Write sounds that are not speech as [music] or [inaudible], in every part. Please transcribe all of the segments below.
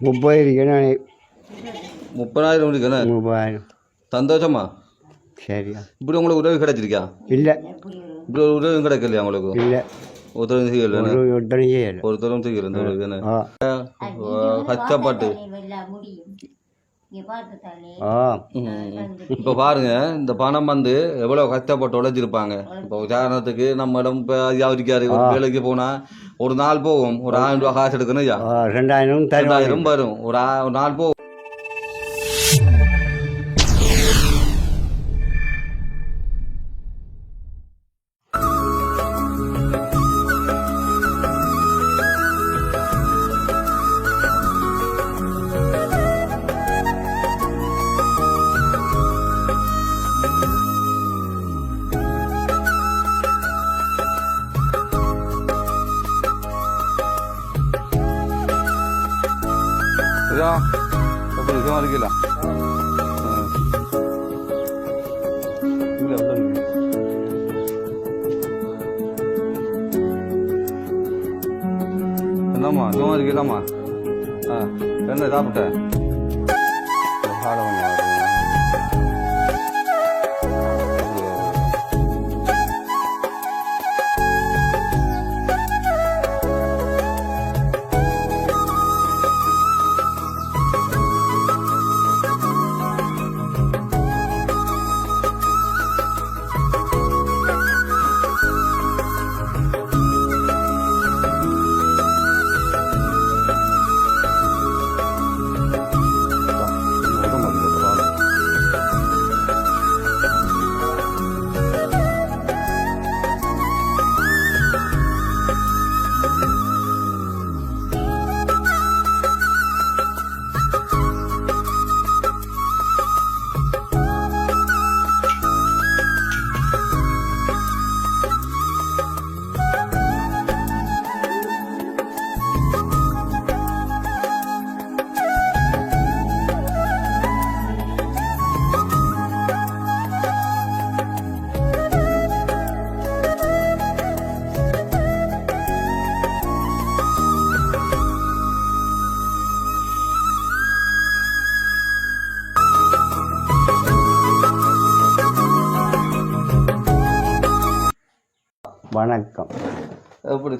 இருக்கணும் முப்பதாயிரம் இருக்குண்ணே முப்பதாயிரம். சந்தோஷமா? சரியா. இப்படி உங்களுக்கு உதவி கிடைச்சிருக்கா இல்லை. இப்படி ஒரு உதவி கிடைக்கலையா உங்களுக்கு? இல்லை. ஒருத்தரும் செய்யல ஒரு செய்யலை. ஒருத்தரும் செய்யல. இந்த உதவி தானே ஆ கஷ்டப்பட்டு இப்போ பாருங்க இந்த பணம் வந்து எவ்வளோ கஷ்டப்பட்டு உழைச்சிருப்பாங்க. இப்போ உதாரணத்துக்கு நம்மிடம் இப்போ வியாபாரிக்காரு ஒரு வேலைக்கு போனால் ஒரு நாள் போகும். ஒரு ஆயிரம் ரூபா காசு எடுக்கணும் ரெண்டாயிரம் ரெண்டாயிரம் வரும். ஒரு நாள் போகும்.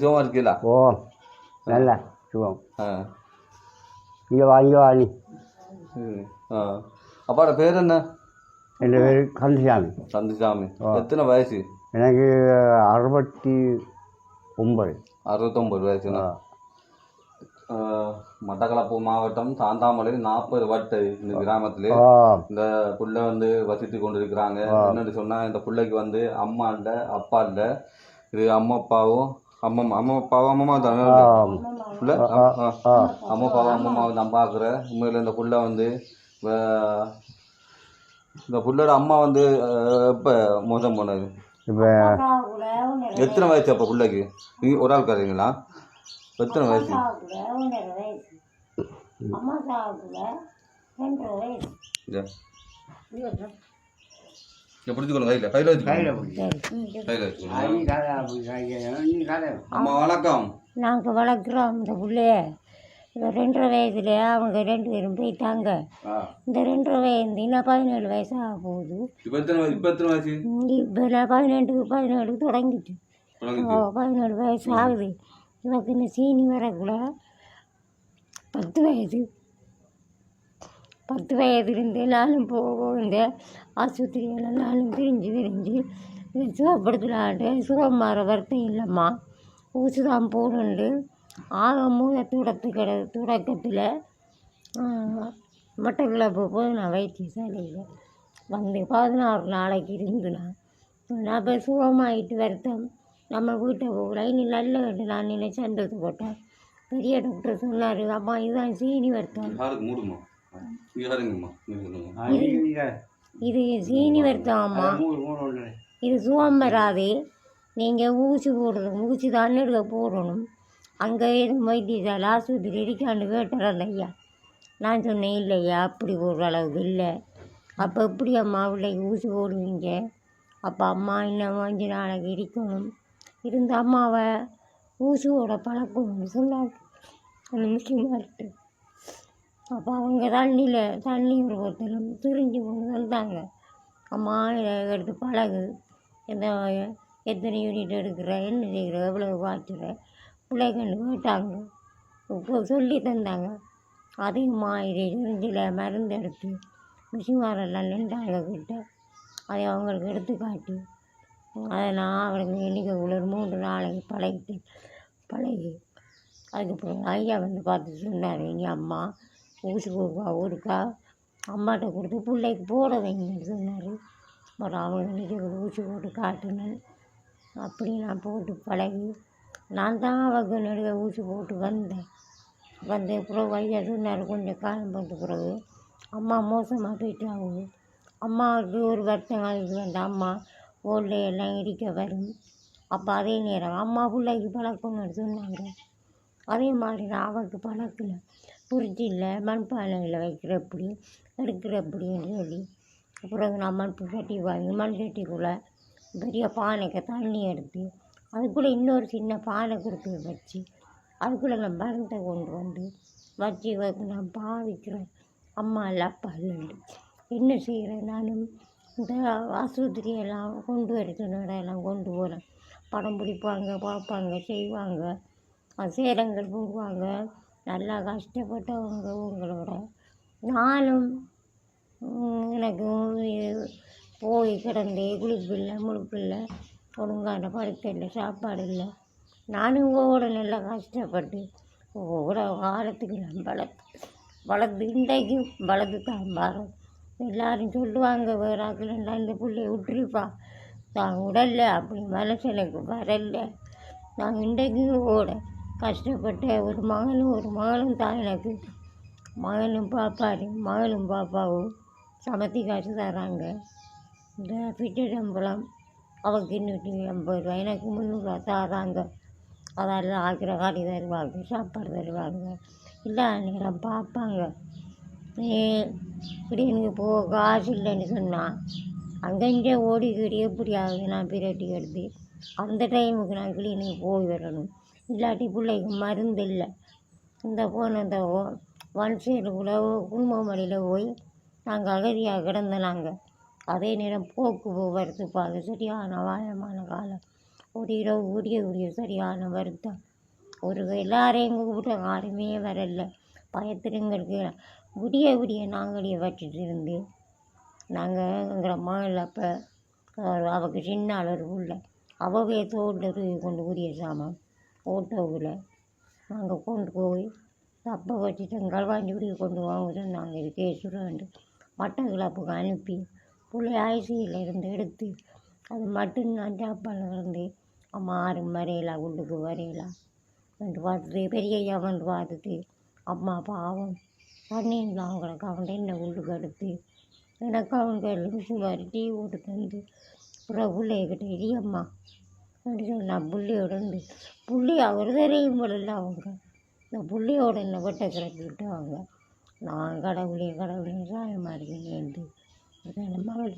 சும்மா இருக்கீங்களா? ஓ நல்லா சுகம். ஆ. இங்கே வா இங்கே வா நீ. ஆ. அப்பாவோட பேர் என்ன? என் பேர் கந்தசாமி. சந்திசாமி ஆ. எத்தனை வயசு? எனக்கு அறுபத்தி ஒன்பது. அறுபத்தொம்பது வயசுண்ணா. மட்டக்களப்பு மாவட்டம் சாந்தாமலை நாற்பது வட்டு இந்த கிராமத்திலே இந்த புள்ள வந்து வசித்து கொண்டிருக்கிறாங்க. என்னன்னு சொன்னா இந்த பிள்ளைக்கு வந்து அம்மா இல்லை அப்பா இல்லை. இது அம்மா அப்பாவும் அம்மா அம்மா அப்பாவும் அம்மா தானே ஆ புள்ள ஆ. ஆ. அம்மா அப்பாவும் அம்மா அம்மாவை நான் பார்க்குறேன் உண்மையில் இந்த புள்ள வந்து இந்த புள்ளோட அம்மா வந்து எப்போ மோசம் போனது இப்போ எத்தனை வயசு அப்போ பிள்ளைக்கு? நீ ஒரு ஆள் கறீங்களா எத்தனை வயசு? அம்மா சாவுல ரெண்டரை வயசு. இங்க. இங்க பிடிச்சிக்கொள்ளுங்க கையில் கையில் வச்சுக்கோங்க. கையில் கையில் வச்சுக்கோங்க. நீ கதை அம்மா வணக்கம். நாங்கள் வளர்க்குறோம் இந்த பிள்ளைய. ரெண்டரை வயசுல அவங்க ரெண்டு பேரும் போயிட்டாங்க. இந்த ரெண்டரை வயசு இன்னும் பதினேழு வயசு ஆக போகுது. இப்போ பதினெட்டுக்கு பதினேழுக்கு தொடங்கிட்டு. ஓ பதினேழு வயசு ஆகுது. எனக்கு இந்த சீனி வரக்குள்ள பத்து வயசு. பத்து வயதுலேருந்து எல்லாரும் போக இந்த ஆஸ்பத்திரியில் பிரிஞ்சு விரிஞ்சு சுகப்படுத்தலான்ட்டு சுகமாற வருத்தம் இல்லைம்மா. ஊசி தான் போடணுண்டு ஆக மூத துடத்துக்கிட துடக்கத்தில் தொடக்கத்தில் மட்டக்கிழப்பு போய் நான் வைத்தியசாலையில் வந்து பதினாறு நாளைக்கு இருந்து நான் நான் இப்போ வருத்தம். நம்ம வீட்டை போகல. இனி நல்ல கண்டு நான் நினைச்சு சந்தோஷப்பட்டேன் பெரிய டாக்டர் சொன்னார். அம்மா இதுதான் சீனி வருத்தம். இது சீனி அம்மா இது சுகம் நீங்கள் ஊசி போடணும் ஊசி தான் போடணும். அங்கே எதுவும் வைத்தியசாலை ஆஸ்பத்திரி இருக்கான்னு கேட்டார் ஐயா. நான் சொன்னேன் இல்லையா அப்படி போடுற அளவுக்கு இல்லை. அப்போ எப்படி அம்மா பிள்ளைக்கு ஊசி போடுவீங்க? அப்போ அம்மா இன்னும் அஞ்சு நாளைக்கு இருக்கணும் இருந்த அம்மாவை ஊசி போட பழக்கணும்னு சொன்னாங்க அந்த முக்கியமாக இருக்கு அப்போ அவங்க தண்ணியில் தண்ணி ஒரு ஒருத்தரும் திரிஞ்சு கொண்டு வந்தாங்க. அம்மா இதை எடுத்து பழகு. எந்த எத்தனை யூனிட் எடுக்கிற என்ன செய்கிற எவ்வளோ பிள்ளை கண்டு கேட்டாங்க. இப்போ சொல்லி தந்தாங்க. அதிகமாக இதை தெரிஞ்சில் மருந்து எடுத்து மிஷிமாரெல்லாம் நின்றாங்க கிட்ட. அதை அவங்களுக்கு எடுத்து காட்டி அதை நான் அவளுக்கு இன்றைக்கி ஒரு மூன்று நாளைக்கு பழகிட்டு பழகி அதுக்கப்புறம் ஐயா வந்து பார்த்து சொன்னார் எங்கள் அம்மா ஊசி ஒருக்கா ஒருக்கா அம்மாட்ட கொடுத்து பிள்ளைக்கு போட வைங்கன்னு சொன்னார். அப்புறம் அவங்க ஊசி போட்டு காட்டினேன் அப்படி நான் போட்டு பழகி நான் தான் அவங்க நடுக ஊசி போட்டு வந்தேன். வந்து பிறகு ஐயா சொன்னார் கொஞ்சம் காலம் போட்ட பிறகு அம்மா மோசமாக போயிட்டாங்க அம்மாவுக்கு ஒரு வருஷம் கழிச்சு வந்த அம்மா ஓல்டு எல்லாம் இடிக்க வரும். அப்போ அதே நேரம் அம்மா பிள்ளைக்கு பழக்கணும்னு சொன்னாங்க. அதே மாதிரி நான் அவருக்கு பழக்கல. குறிச்சியில் மண்பானையில் வைக்கிறப்படி எடுக்கிறப்படின்னு சொல்லி அப்புறம் நான் மண்பு சட்டி வாங்கி மண் சட்டிக்குள்ளே பெரிய பானைக்கு தண்ணி எடுத்து அதுக்குள்ளே இன்னொரு சின்ன பானை கொடுத்து வச்சு அதுக்குள்ளே நான் மருந்தை கொண்டு வந்து வச்சு நான் பாவிக்கிறேன் அம்மா இல்லை அப்பா இல்லைன்னு என்ன செய்கிறேன் நானும்? இந்த ஆஸ்பத்திரியெல்லாம் கொண்டு வரணும் எல்லாம் கொண்டு போகிறேன் படம் பிடிப்பாங்க பார்ப்பாங்க செய்வாங்க. சேரங்கள் போடுவாங்க. நல்லா கஷ்டப்பட்டவங்க உங்களோட நானும் எனக்கு போய் கிடந்து குளிப்பில்லை முழுப்பில்லை ஒழுங்கான படுக்க இல்லை சாப்பாடு இல்லை. நானும் கூட நல்லா கஷ்டப்பட்டு கூட காலத்துக்கு நான் வளர்த்து வளர்த்து இன்றைக்கும் வளர்த்து தான் எல்லாரும் சொல்லுவாங்க வேறு ஆக்கலண்டா இந்த பிள்ளைய விட்டுருப்பா. தான் உடல்ல அப்படி மனசு எனக்கு வரல. நான் இன்றைக்கும் ஓட கஷ்டப்பட்ட ஒரு மகனும் ஒரு மகளும் தான் எனக்கு. மகனும் பாப்பாரு மகளும் பாப்பாவும் சமத்தி காசு தராங்க. இந்த ஃபிட்டு சம்பளம் அவருக்கு இன்னூற்றி எண்பது ரூபா எனக்கு முந்நூறுரூவா தராங்க. அதெல்லாம் ஆக்கிற காட்டி தருவாங்க சாப்பாடு தருவாங்க. இல்லை நேரம் பார்ப்பாங்க நீ இப்படி எனக்கு போ காசு இல்லைன்னு சொன்னால் அங்கங்கே ஓடிக்கிட்டு எப்படியாவது நான் பிரட்டி எடுத்து அந்த டைமுக்கு நான் கிளீனுக்கு போய் வரணும். இல்லாட்டி பிள்ளைக்கு மருந்து இல்லை இந்த போன இந்த ஒன் சைடுக்குள்ளே குடும்பமடியில் போய் நாங்கள் அகதியாக கிடந்த நாங்கள் அதே நேரம் போக்கு போகிறது பார்க்க சரியான வாயமான காலம் ஒரு இரவு விடிய விடிய சரியான வருத்தம் ஒரு எல்லாரையும் கூப்பிட்டு யாருமே வரல பயத்துலங்களுக்கு விடிய விடிய நாங்களே வச்சுட்டு இருந்து நாங்கள் எங்களை மகள் அப்போ அவக்கு சின்ன அளவு உள்ள அவவே தோட்டில் தூக்கி கொண்டு உரிய சாமான் ஓட்டோவில் நாங்கள் கொண்டு போய் தப்பை வச்சுட்டு குடிக்க கொண்டு வாங்க சொன்னாங்க. இது கேசுராண்டு. மட்டக்கிழப்புக்கு அனுப்பி. பிள்ளை ஐசியில் இருந்து எடுத்து அது மட்டும் நான் அம்மா ஆறு வரையலாம் உள்ளுக்கு வரையலாம் வந்து பார்த்துட்டு பெரிய ஐயா வந்து பார்த்துட்டு அம்மா பாவம். தண்ணியில் அவங்களுக்கு அவன் என்ன உள்ளுக்கு எடுத்து எனக்கு அவங்க மிஷின் மாதிரி டீ போட்டு தந்து. அப்புறம் பிள்ளைகிட்ட இடியம்மா அம்மா நான் புள்ளியோட புள்ளி அவர் தெரியும் போல அவங்க. இந்த புள்ளியோட என்னை வெட்ட கிளப்பி நான் கடவுளே கடவுளே சாயமாக இருக்கேன் நம்ம மகள்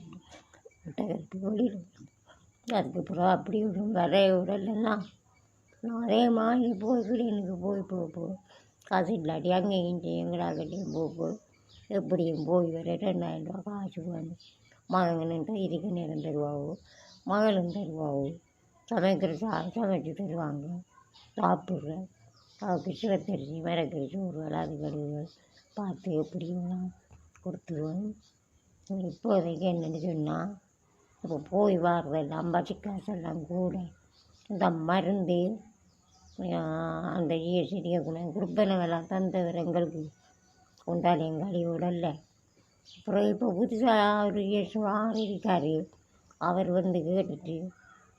வெட்ட கிளப்பி வெளியில் அதுக்கப்புறம் அப்படி விடும் வரைய விடலைன்னா. நான் அதே மாதிரி போய் கிளீனுக்கு போய் போ காசு இல்லாட்டி அங்கேயும் இங்கேயும் எங்கடாக்கிட்டையும் போ போ. எப்படியும் போய் வர ரெண்டாயிரம் ரூபா காசு வந்து மகனும் இருக்க நேரம் தருவாவோ மகளும் தருவாவோ. சமைக்கிற சா சமைச்சு தருவாங்க. சாப்பிட்றேன் அவருக்கு சிவத்தரிசி மிளகரி சோறு அது கழுவு பார்த்து எப்படியும் கொடுத்துருவேன் இப்போதைக்கு என்னென்னு சொன்னால் இப்போ போய் வர்றதெல்லாம் பசி காசெல்லாம் கூட. இந்த மருந்து அந்த ஈசிடிய குணம் குடுப்பனவெல்லாம் தந்தவர் எங்களுக்கு. கொண்டாடி எங்கள் விடல அப்புறம் இப்போ புதுசாக ஒரு இயேசு ஆறு இருக்கார். அவர் வந்து கேட்டுட்டு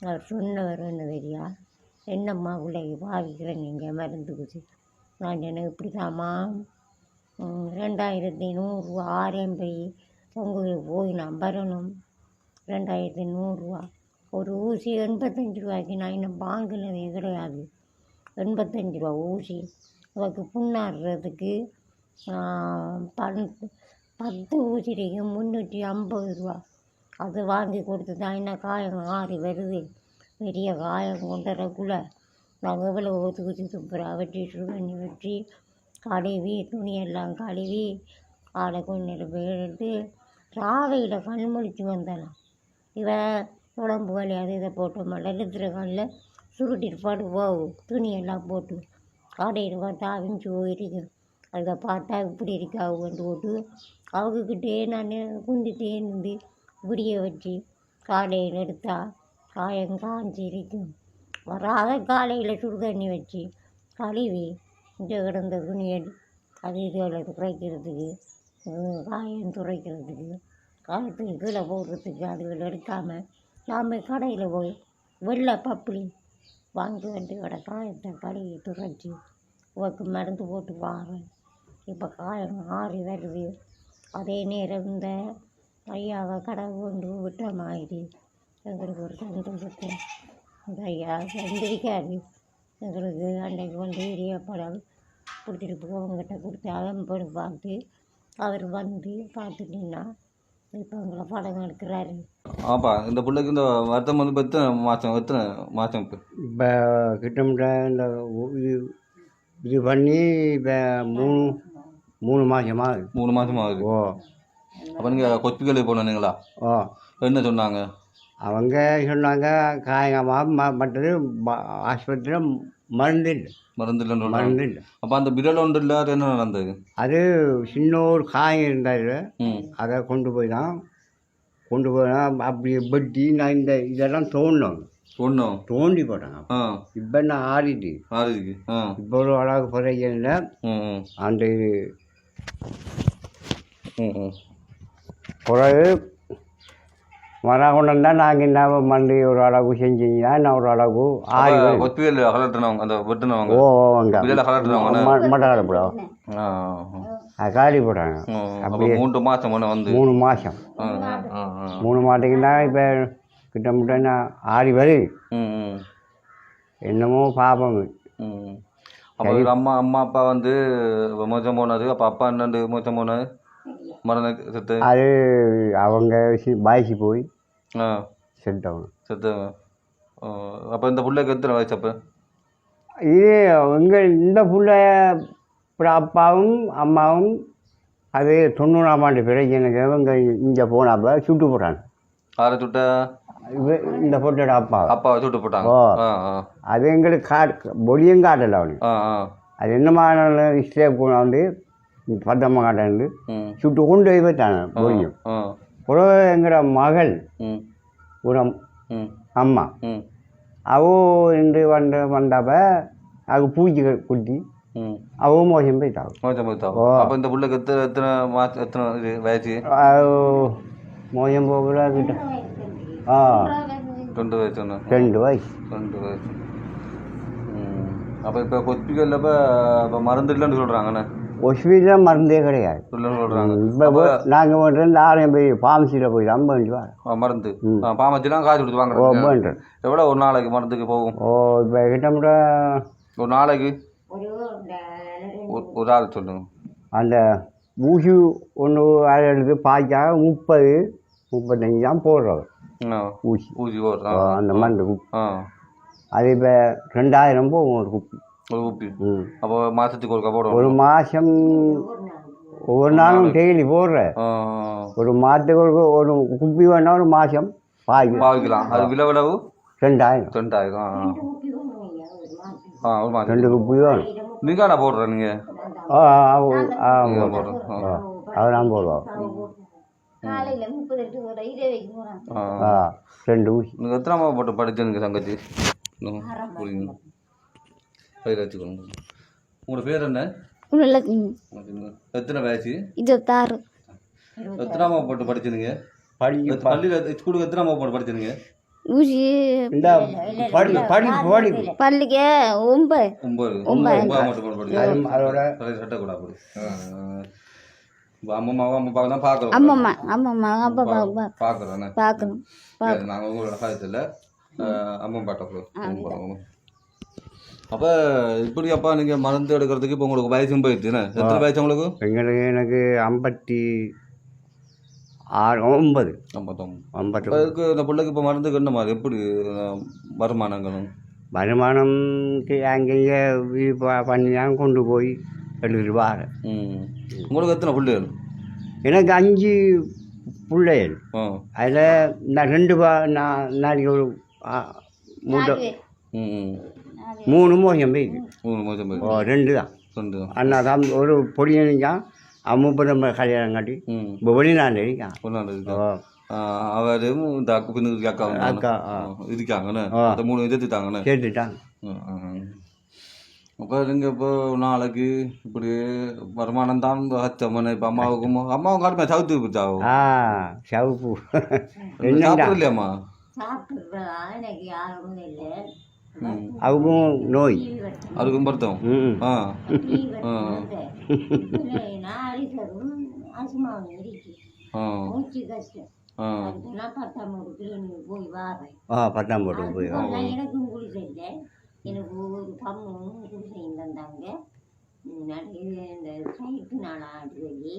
அவர் சொன்னவர் என்ன தெரியா என்னம்மா உள்ளே பாவிக்கிறேன் நீங்கள் மருந்து குச்சி நான் எனக்கு இப்படி தாம்மா ரெண்டாயிரத்தி நூறுரூவா ஆறேன் போய் பொங்கலுக்கு போய் நான் வரணும். ரெண்டாயிரத்தி நூறுரூவா ஒரு ஊசி எண்பத்தஞ்சு ரூபாய்க்கு நான் இன்னும் வாங்கினதே கிடையாது. எண்பத்தஞ்சு ரூபா ஊசி. அவருக்கு புண்ணாடுறதுக்கு பன் பத்து ஊசிக்கு முந்நூற்றி ஐம்பது ரூபா. அது வாங்கி கொடுத்து தான் என்ன காயம் ஆறி வருது? பெரிய காயம் கொண்டு நகவில் நாங்கள் எவ்வளோ ஊற்றி ஊற்றி துப்புறா வெட்டி பண்ணி வெட்டி கழுவி துணியெல்லாம் கழுவி ஆடை கொண்டு போய் எடுத்து ராவையில் கண் முழிச்சு வந்தலாம் இவன் உடம்பு வலி அது இதை போட்டு மண்டலத்தில் கண்ணில் சுருட்டிட்டு பாட்டு போகும் துணியெல்லாம் போட்டு கடையில் பார்த்தா அவிஞ்சு போயிருக்கு. அதை பார்த்தா இப்படி இருக்கு? அவங்க போட்டு அவங்கக்கிட்டே நான் குந்திட்டே இருந்து விடிய வச்சு காலையில் எடுத்தால் காயம் காஞ்சிருக்கும் வராத காலையில் சுடு தண்ணி வச்சு கழுவி இந்த கிடந்த துணியை அது இதில் துடைக்கிறதுக்கு காயம் துரைக்கிறதுக்கு காயத்துக்கு கீழே போடுறதுக்கு அதுகள் எடுக்காமல் நாம் கடையில் போய் வெள்ளை பப்புளி வாங்கி வந்து கடை காயத்தை கழுவி துரைச்சி உனக்கு மருந்து போட்டு வாரேன் இப்போ காயம் ஆறி வருது. அதே நேரம் இந்த ஐயாவை கடை கொண்டு விட்ட மாதிரி. எங்களுக்கு ஒரு சந்தோஷத்தை இந்த ஐயா சந்திரிக்காது எங்களுக்கு அன்றைக்கு வந்து ஏரியா படம் கொடுத்துட்டு போவங்கிட்ட கொடுத்து அவன் பார்த்து அவர் வந்து பார்த்துட்டின்னா இப்போ எங்களை படம் எடுக்கிறாரு. ஆப்பா இந்த பிள்ளைக்கு இந்த வருத்தம் வந்து எத்தனை மாதம் எத்தனை மாதம் இப்போ இப்போ கிட்டமிட்ட இந்த இது இது பண்ணி இப்போ மூணு மூணு மாதமா ஆகுது. மூணு மாதம் ஆகுது ஓ. அப்போ நீங்கள் கொச்சிக்கலை போனீங்களா ஓ என்ன சொன்னாங்க? அவங்க சொன்னாங்க காயமாக ம மற்றது ஆஸ்பத்திரியில் மருந்து இல்லை. மருந்து இல்லைன்னு மருந்து இல்லை. அப்போ அந்த விரல் ஒன்று இல்லாத என்ன நடந்தது? அது சின்ன ஒரு காயம் இருந்தார். அதை கொண்டு போய் தான் கொண்டு தான் அப்படி வெட்டி நான் இந்த இதெல்லாம் தோண்டணும் ஒன்றும் தோண்டி போட்டாங்க. இப்போ நான் ஆடிட்டு ஆறுக்கு ஆ. இப்போ ஒரு ம் ம். அந்த ம் ம். பிறகு மரம் கொண்டு வந்தால் நாங்கள் என்ன மண்டி ஒரு அளவுக்கு செஞ்சீங்கன்னா நான் ஒரு அளவுக்கு ஆறி. கொத்திவேல் கலட்டுனவங்க அந்த வெட்டுனவங்க. ஓ கலட்டுனவங்க மட்டை அது காலி போட்டாங்க அப்போ மூன்று மாதம் முன்ன வந்து. மூணு மாதம். மூணு மாதத்துக்குன்னா இப்போ கிட்டமிட்ட நான் ஆறி ம் என்னமோ பாப்பம் ம் அப்போ அம்மா அம்மா அப்பா வந்து மோசம் போனது அப்போ அப்பா என்னண்டு மோசம் போனது? செத்து அது அவங்க பாய்ச்சி போய் ஆ. செத்தவங்க செத்து அப்போ இந்த பிள்ளைக்கு எத்தனை வயசு அப்போ? இது எங்கள் இந்த புள்ள அப்புறம் அப்பாவும் அம்மாவும் அது தொண்ணூறாம் ஆண்டு பிறகு எனக்கு இவங்க இங்கே போனப்ப சுட்டு போட்டாங்க. ஆறு சுட்ட? இந்த பொட்டோட அப்பா. அப்பாவை சுட்டு போட்டாங்க. ஓ. அது எங்களுக்கு காட் பொடியும் காட்டலை அவனுக்கு. அது என்னமான ஸ்டேப் வந்து பத்தம்மா காட்டேன் ம். சுட்டு கொண்டு போய் ஆ பிறகு எங்களோட மகள்? ம். ஒரு அம்- ம். அம்மா. அவ இன்று வந்து வந்தப்ப அது பூச்சி குட்டி அவ மோசம் போயிட்டாங்க மோசம் ஓ. அப்போ இந்த பிள்ளைக்கு எத்தனை எத்தனை மாசம் எத்தனை வயசு? மோசம் போகல கிட்ட. ஆ. ரெண்டு வயசு ரெண்டு வயசு. ரெண்டு வயசு. அப்போ இப்போ ஹாஸ்பிட்டலில் இப்போ இப்போ மருந்து இல்லைன்னு சொல்கிறாங்கண்ணே ஹாஸ்பிட்டலில் மருந்தே கிடையாது. இப்போ நாங்கள் ரெண்டு ஆலயம் போய் ஃபார்மசியில் போய் தான் பண்ணிட்டு வரோம். மருந்து. ம். பாமச்சிலாம் காசு கொடுத்து வாங்குறாங்க பண்ணுறேன் எவ்வளோ? ஒரு நாளைக்கு மருந்துக்கு போகும். ஓ இப்போ கிட்டமிட்ட ஒரு நாளைக்கு? ஒரு ஆள் சொல்லுங்க. அந்த ஊசி ஒன்று அதை எடுத்து பாய்ச்சா முப்பது முப்பத்தஞ்சு தான் போடுறோம் ஆ ஊசி. ஊசி போடுறா. ஓ, அந்த மருந்து குப்பி ஆ அது இப்போ ரெண்டாயிரம் போகும் ஒரு குப்பி. ஒரு ஊப்பி. ம். அப்போ மாதத்துக்கு ஒருக்கா போடுவோம் ஒரு மாதம் ஒவ்வொரு நாளும் டெய்லி போடுற. ஆ, ஒரு மாதத்துக்கு ஒரு ஒரு குப்பி வேணா ஒரு மாதம் பாய்க்கு பாவிக்கலாம் அது விலை விளவு ரெண்டாயிரம். ரெண்டாயிரம் ஆ ஆ. ஒரு மாதம் ரெண்டு குப்பி வேணும். நீங்கள் என்ன போடுற நீங்கள் ஆ ஆ. ஆ, அதெல்லாம் போடுவோம். ஆ. ஆ ரெண்டு ஊசி நீங்கள் எத்தனை போட்டு படிச்சீங்க தங்கச்சி புரியுங்க பயிர் வச்சுக்கோங்க உங்களோட பேர் என்ன? எத்தனை வயசு இருபத்தாறு. எத்தனை மாவு போட்டு படிச்சிருங்க. படிக்க பள்ளியில் ஸ்கூலுக்கு எத்தனை மாவு போட்டு படிச்சிருங்க? ஊசி இந்த படி படி படி பள்ளிக்கு ஒன்பது. ஒன்பது. ஒன்பது. சரி சட்டக்கூடாது அப்படி இப்போ அம்மா அம்மா அம்மா அப்பா தான் பார்க்குறோம் அம்மம்மா அம்மம்மா அப்பா பார்க்கணும். சரி நாங்கள் உங்களோட காலத்தில் அம்மா பாட்டை அப்போ இப்படி அப்பா நீங்கள் மருந்து எடுக்கிறதுக்கு இப்போ உங்களுக்கு வயசும் போயிடுச்சுண்ணே எத்தனை வயசு உங்களுக்கு? எங்களுக்கு எனக்கு ஐம்பத்தி ஆறு ஒன்பது. ஐம்பத்தொம்பது இதுக்கு இந்த பிள்ளைக்கு இப்போ மருந்துக்கு என்ன மாதிரி எப்படி வருமானங்களும்? வருமானம் அங்கங்கே பண்ணி தான் கொண்டு போய் ம். உங்களுக்கு எத்தனை பிள்ளைகள்? எனக்கு அஞ்சு பிள்ளைகள். அதில் நான் ரெண்டு பா நான் நாளைக்கு ஒரு மூட்டை மூணு மோசம் போயிருக்கு மூணு பேர் ஓ ரெண்டு தான். ரெண்டு தான். அண்ணா தான் ஒரு பொடியன் இருக்கான் அவன் முப்பது கல்யாணம் காட்டி இப்போ வெளிநாடு இருக்கான். ஒன்றாண்டு இருக்கா ஓ. அவரும் இந்த அக்கா பின்னுக்கு அக்கா வந்து அக்கா, ஆ. இருக்காங்கண்ணே. ஆ. அந்த மூணு எதிர்த்துட்டாங்கண்ணே கேட்டுட்டான் அப்போ நீங்கள் இப்போ நாளைக்கு இப்படி வருமானம் தான் ஹச்சம்மன் இப்போ அம்மாவுக்கும் அம்மாவும் காட்டுமே சவுத்து போச்சாவும் ஆ சவுப்பு. சாப்பிட்றது இல்லையாம்மா சாப்பிட்றதா எனக்கு யாரும் இல்லை. அவங்களும் நோய். அதுக்கும் பருத்தம். ம். ஆ. நான் அடித்ததும் அசுமாவும் இருக்கு ஆ மூச்சு கஷ்டம் ஆ அதுக்கு நான் பத்தாம் ஒரு கிளினிக் போய் எனக்கும் குடிசை எனக்கு ஒரு கம்மும் குடிசையும் தந்தாங்க. இந்த சைட்டு ஆடி சொல்லி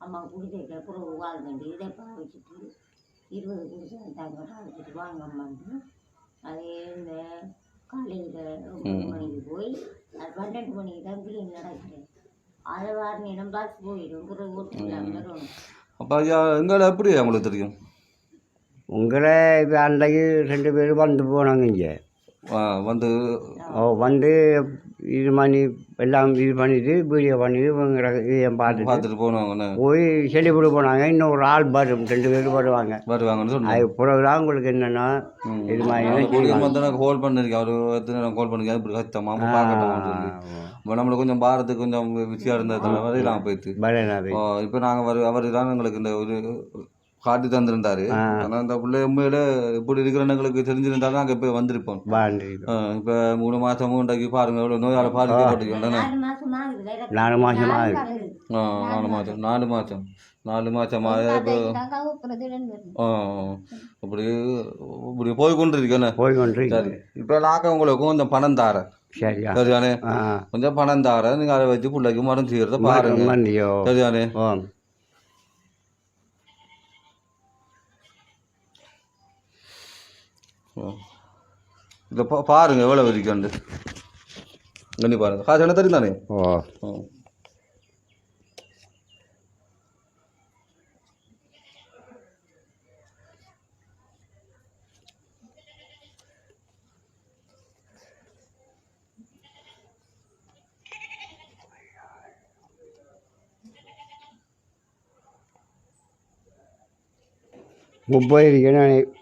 அம்மா குடிசைக்கு அப்புறம் வாழ்க்கண்டு இதை பாவிச்சிட்டு இருபது குடிசை தந்தாங்க பாவிச்சிட்டு வாங்க அம்மான்னு அது இந்த காலையில் ஒன்பது மணிக்கு போய் பன்னெண்டு மணிக்கு தான் கிளீன் நடக்குது. அதை வார நேரம் பஸ் போயிடும் ஓட்டு அப்போ ஐயா எங்களை எப்படி உங்களுக்கு தெரியும்? உங்களை இப்போ அன்றைக்கு ரெண்டு பேரும் வந்து போனாங்க இங்கே. வந்து ஓ வந்து இது பண்ணி எல்லாம் இது பண்ணிட்டு வீடியோ பண்ணிட்டு இவங்க இதை பார்த்துட்டு பார்த்துட்டு போய் செல்லிப்படி போனாங்க. இன்னும் ஒரு ஆள் வரும் ரெண்டு பேரும் வருவாங்க. வருவாங்கன்னு அது பிறகுதான் உங்களுக்கு என்னென்னா இது மாதிரி கால் பண்ணிருக்கேன் அவர் எத்தனை நேரம் கால் பண்ணிருக்கேன் இப்படி இப்போ நம்மளுக்கு கொஞ்சம் பாரத்துக்கு கொஞ்சம் விஷயம் இருந்ததுனால வரையிலாம் போயிட்டு. பரநாபி இப்போ நாங்கள் வரு அவர் தான் எங்களுக்கு இந்த ஒரு காட்டி தந்திருந்தாரு. ஆனால் இந்த பிள்ளை உண்மையில இப்படி இருக்கிற எங்களுக்கு தெரிஞ்சிருந்தாலும் நாங்கள் இப்போ வந்திருப்போம். இப்போ மூணு மாதமும் உண்டாக்கி பாருங்க எவ்வளோ நோயால் பாதிக்கப்பட்டிருக்கோம் நாலு ஆகுது நாலு ஆ நாலு மாதம் நாலு மாதமாக இப்போ ஆ இப்படி இப்படி போய் கொண்டு இருக்கேண்ணே போய் கொண்டு சரி இப்போ நாங்கள் உங்களுக்கு கொஞ்சம் பணம் தாரேன் சரியா? சரியானே ஆ. கொஞ்சம் பணம் தாரேன் நீங்கள் அதை வச்சு பிள்ளைக்கு மரம் செய்கிறத பாருங்க. சரியானே இதை பா பாருங்க எவ்வளோ வரைக்கும் கண்ணி பாருங்க. காசு என்ன தெரியும் தானே ஓ. முப்பது இருக்கணும்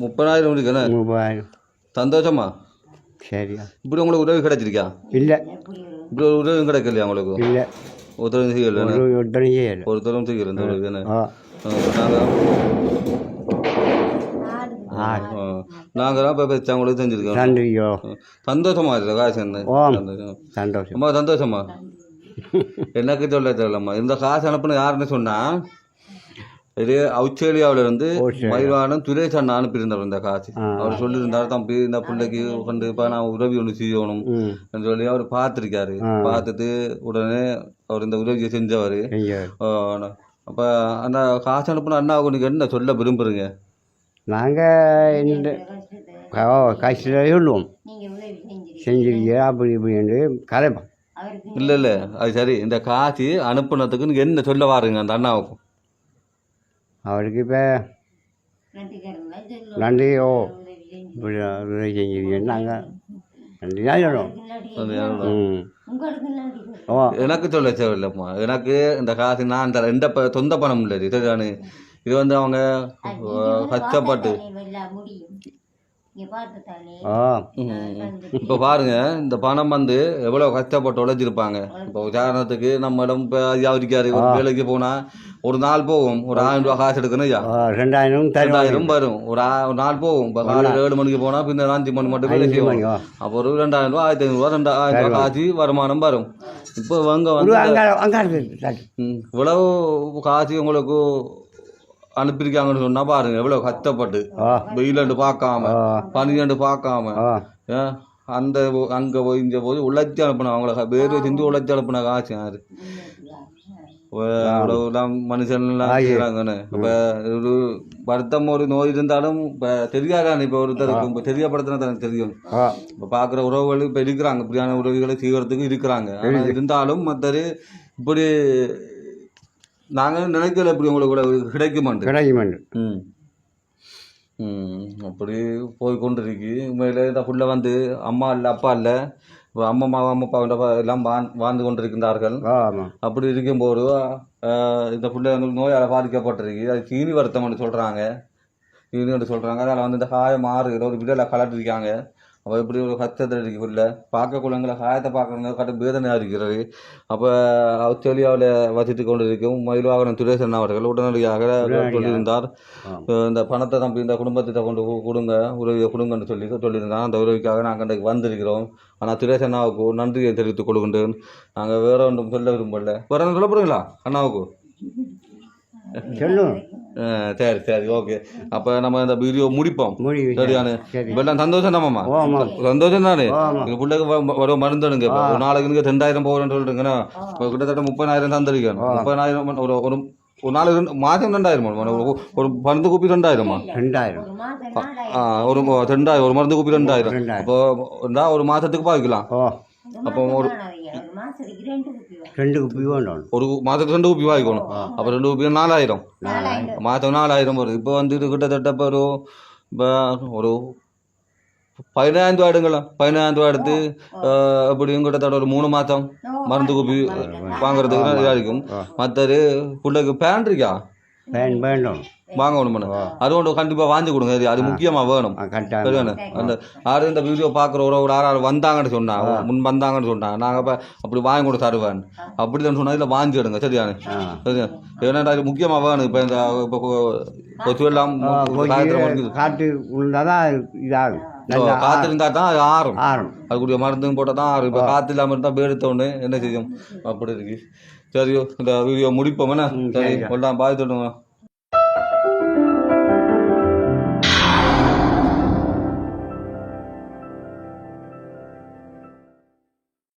முப்பதாயிரம் இருக்குண்ணே முப்பதாயிரம். சந்தோஷமா? சரியா. இப்படி உங்களுக்கு உதவி கிடைச்சிருக்கா? இல்லை. இப்படி ஒரு உதவி கிடைக்கலையா உங்களுக்கு? இல்லை. ஒருத்தரும் செய்யல ஒரு ஒருத்தரும் செய்யலை. ஒருத்தரும் செய்யல. இந்த உதவி தானே? இப்போ பெற்றவங்களுக்கு செஞ்சுருக்கோம். நன்றியோ. சந்தோஷமா இருக்குது காசு என்ன? சந்தோஷம். சந்தோஷம். [laughs] எனக்கு சொல்ல தெரியலம்மா. இந்த காசு அனுப்புன யாருன்னு சொன்னா? இது ஆஸ்திரேலியாவுல இருந்து ஆஸ்திரேலியா. மயில்வானம் சுரேஷ் அண்ணா அனுப்பியிருந்தவர் இந்த காசு. அவர் சொல்லியிருந்தாரு தம்பி இந்த பிள்ளைக்கு கண்டிப்பா நான் உதவி ஒன்று செய்யணும். சொல்லி அவர் பார்த்துருக்காரு. பார்த்துட்டு உடனே அவர் இந்த உதவியை செஞ்சவர். அப்போ அந்த காசு அனுப்புன அண்ணாவுக்கு நீங்கள் என்ன சொல்ல விரும்புறீங்க? நாங்கள் இந்த ஓ கஷ்டத்தை சொல்லுவோம். செஞ்சிருக்கியா அப்படி இப்படின்னு அவருக்கு இல்லை இல்லை அது சரி. இந்த காசு அனுப்புனதுக்கு என்ன சொல்ல வாருங்க அந்த அண்ணாவுக்கும் அவருக்கு இப்போ நன்றி ஓ இப்படி உதவி செஞ்சிருக்கீங்க நாங்கள் நன்றி தான் சொல்லுவோம் நன்றி ம் உங்களுக்கு நன்றி சொல்லுவோம் ஓ எனக்கு சொல்ல தேவையில்லைம்மா எனக்கு இந்த காசு நான் தரேன் எந்த ப சொந்த பணம் இல்லை இது நான் இது வந்து அவங்க கஷ்டப்பட்டு இப்போ பாருங்க இந்த பணம் வந்து எவ்வளோ கஷ்டப்பட்டு உழைச்சிருப்பாங்க. இப்போ உதாரணத்துக்கு நம்மிடம் இப்போ யாவரிக்காரு ஒரு வேலைக்கு போனால் ஒரு நாள் போகும் ஒரு ஆயிரம் ரூபா காசு எடுக்கணும் ஐயா ரெண்டாயிரம் தருவாங்க. ரெண்டாயிரம் வரும். ஒரு ஒரு நாள் போகும். இப்போ காலையில் ஏழு மணிக்கு போனால் பின்னர் அஞ்சு மணி மட்டும் வேலை செய்வோம். அப்போ ஒரு ரெண்டாயிரம் ரூபா ஆயிரத்தி ஐநூறுரூவா ரெண்டாயிரம் ரூபா காசு வருமானம் வரும். இப்போ வந்து அங்கே. ம், இவ்வளவு காசு உங்களுக்கு அனுப்பியிருக்காங்கன்னு சொன்னா பாருங்க எவ்வளவு கஷ்டப்பட்டு. வெயிலண்டு பார்க்காம பனிரெண்டு பார்க்காம அந்த அங்க போய் இங்க போய் உழைச்சி அனுப்பின அவங்கள வேறு செஞ்சு உழைச்சி அனுப்பின காசு யாரு? இவ்வளவுலாம் மனுஷன் எல்லாம் ஆ, ஏ. செய்யறாங்கன்னு இப்ப ஒரு வருத்தம் ஒரு நோய் இருந்தாலும் இப்ப தெரியாதான் இப்ப ஒருத்தருக்கு இப்ப தெரியப்படுத்தினா தானே தெரியும். இப்ப பாக்குற உறவுகள் இப்ப இருக்கிறாங்க இப்படியான உறவுகளை செய்யறதுக்கு இருக்கிறாங்க. ஆனா இருந்தாலும் மத்தரு இப்படி நாங்க நினைக்கல இப்படி உங்களுக்கு கூட கிடைக்குமாண்டு கிடைக்குமெண்டு ம். ம் அப்படி போய் கொண்டிருக்கு. உண்மையில இந்த புள்ள வந்து அம்மா இல்லை அப்பா இல்லை. அம்மா அம்மா அம்மா எல்லாம் வாழ் வாழ்ந்து கொண்டிருக்கின்றார்கள். அப்படி இருக்கும்போது இந்த புள்ள வந்து நோயால் பாதிக்கப்பட்டிருக்கு. அது சீனி வருத்தம்னு சொல்கிறாங்க சீனின்னு சொல்கிறாங்க அதில் வந்து இந்த காயம் மாறு ஏதோ ஒரு விடலை கலட்டிருக்காங்க. அப்போ இப்படி ஒரு கஷ்டத்தில் இருக்கு புள்ள பார்க்க குழந்தைங்களை காயத்தை பார்க்குறவங்க கட்ட வேதனையாக இருக்கிறது. அப்போ ஆஸ்திரேலியாவில் வசித்து கொண்டு இருக்கும் மயில்வாகனம் சுரேசன் அவர்கள் உடனடியாக சொல்லியிருந்தார். இந்த பணத்தை நம்பி இந்த குடும்பத்திட்ட கொண்டு கொடுங்க உதவியை கொடுங்கன்னு சொல்லி சொல்லியிருந்தாங்க அந்த உதவிக்காக நாங்கள் இன்றைக்கு வந்திருக்கிறோம். ஆனால் சுரேஷ் அண்ணாவுக்கு நன்றியை தெரிவித்துக் கொள்கின்றேன். நாங்கள் வேற ஒன்றும் சொல்ல விரும்பல. வேற சொல்ல போறீங்களா அண்ணாவுக்கு? சொல்லும் சரி சரி ஓகே. அப்போ நம்ம இந்த வீடியோ முடிப்போம். சரியானு. சரி. இப்போ எல்லாம் சந்தோஷம் தானம்மா சந்தோஷம் தானே? எங்கள் பிள்ளைக்கு வர மருந்துடுங்க. ஒரு நாளைக்கு நீங்கள் ரெண்டாயிரம் போகிறேன்னு சொல்லிட்டுங்கண்ணா இப்போ கிட்டத்தட்ட முப்பதாயிரம் தந்திருக்கேன். முப்பதாயிரம் ஒரு ஒரு ஒரு நாளைக்கு ரெண்டு மாதம் ரெண்டாயிரம் ஒரு ஒரு மருந்து குப்பி ரெண்டாயிரமா? ரெண்டாயிரம். ஒரு ஆ, ஒரு ரெண்டாயிரம் ஒரு மருந்து குப்பி ரெண்டாயிரம். அப்போ ஒரு மாசத்துக்கு பாய்க்கலாம் அப்போ ஒரு வரும். ரெண்டு குப்பி வேணும் ஒரு மாதத்துக்கு ரெண்டு குப்பி வாங்கிக்கணும் அப்போ ரெண்டு குப்பி நாலாயிரம். மாதம் நாலாயிரம் வருது. இப்போ வந்து இது கிட்டத்தட்ட இப்போ ஒரு இப்போ ஒரு பதினாயிரம் ரூபா எடுங்களா பதினாயிரம் ரூபா எடுத்து ஆ, எப்படியும் கிட்டத்தட்ட ஒரு மூணு மாதம் மருந்து குப்பி வாங்குறதுக்கு இதாக இருக்கும் மற்றது பிள்ளைக்கு பேண்ட் இருக்கா? பேன் வேண்டும் வாங்கணும் பண்ண. அது ஒன்று கண்டிப்பாக வாங்கி கொடுங்க. அது- அது முக்கியமாக வேணும். சரியானே அந்த யாரும் இந்த வீடியோ பார்க்குற ஒரு ஒரு யார் வந்தாங்கன்னு சொன்னாங்க முன் வந்தாங்கன்னு சொன்னாங்க நாங்கள் இப்போ அப்படி வாங்கி கூட தருவேன். அப்படி தான் சொன்னா இதில் வாங்கி எடுங்க. சரியானே ஆ. சரியா ஏன்னா இது முக்கியமாக வேணும். இப்போ இந்த இப்போ கொச்சு எல்லாம் காயத்தில் முடிஞ்சுது காற்று விழுந்தால் தான் இதாகும். நல்லா காற்று இருந்தால் தான் அது ஆறும். ஆறும். அதுக்குரிய மருந்தும் போட்டால் தான் ஆறும். இப்போ காற்று இல்லாமல் இருந்தால் பேடுத்த உடனே என்ன செய்யும்? அப்படி இருக்கு. சரியோ இந்த வீடியோ முடிப்போம். என்ன? சரி கொண்டாம். தொடுங்க